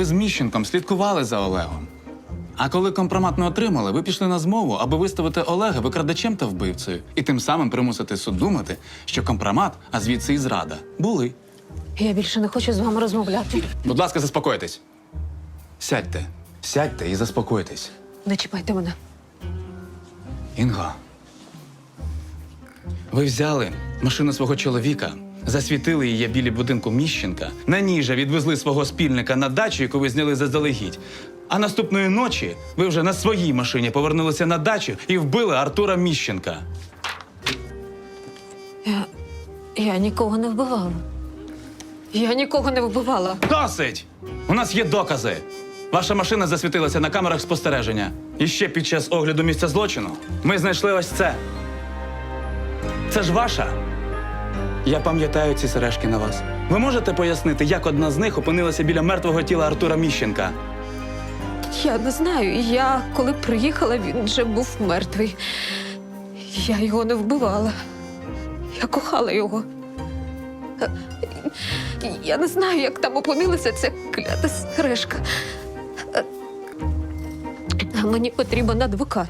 Ви з Міщенком слідкували за Олегом. А коли компромат не отримали, ви пішли на змову, аби виставити Олега викрадачем та вбивцею, і тим самим примусити суд думати, що компромат, а звідси і зрада, були. Я більше не хочу з вами розмовляти. Будь ласка, заспокойтесь. Сядьте, сядьте і заспокойтесь. Не чіпайте мене. Інго. Ви взяли машину свого чоловіка, засвітили її білі будинку Міщенка, на ній же відвезли свого спільника на дачу, яку ви зняли заздалегідь. А наступної ночі ви вже на своїй машині повернулися на дачу і вбили Артура Міщенка. Я, я нікого не вбивала. Я нікого не вбивала. Досить! У нас є докази. Ваша машина засвітилася на камерах спостереження. І ще під час огляду місця злочину ми знайшли ось це. Це ж ваша. Я пам'ятаю ці сережки на вас. Ви можете пояснити, як одна з них опинилася біля мертвого тіла Артура Міщенка? Я не знаю. Я коли приїхала, він вже був мертвий. Я його не вбивала. Я кохала його. Я не знаю, як там опинилася ця клята сережка. Мені потрібен адвокат.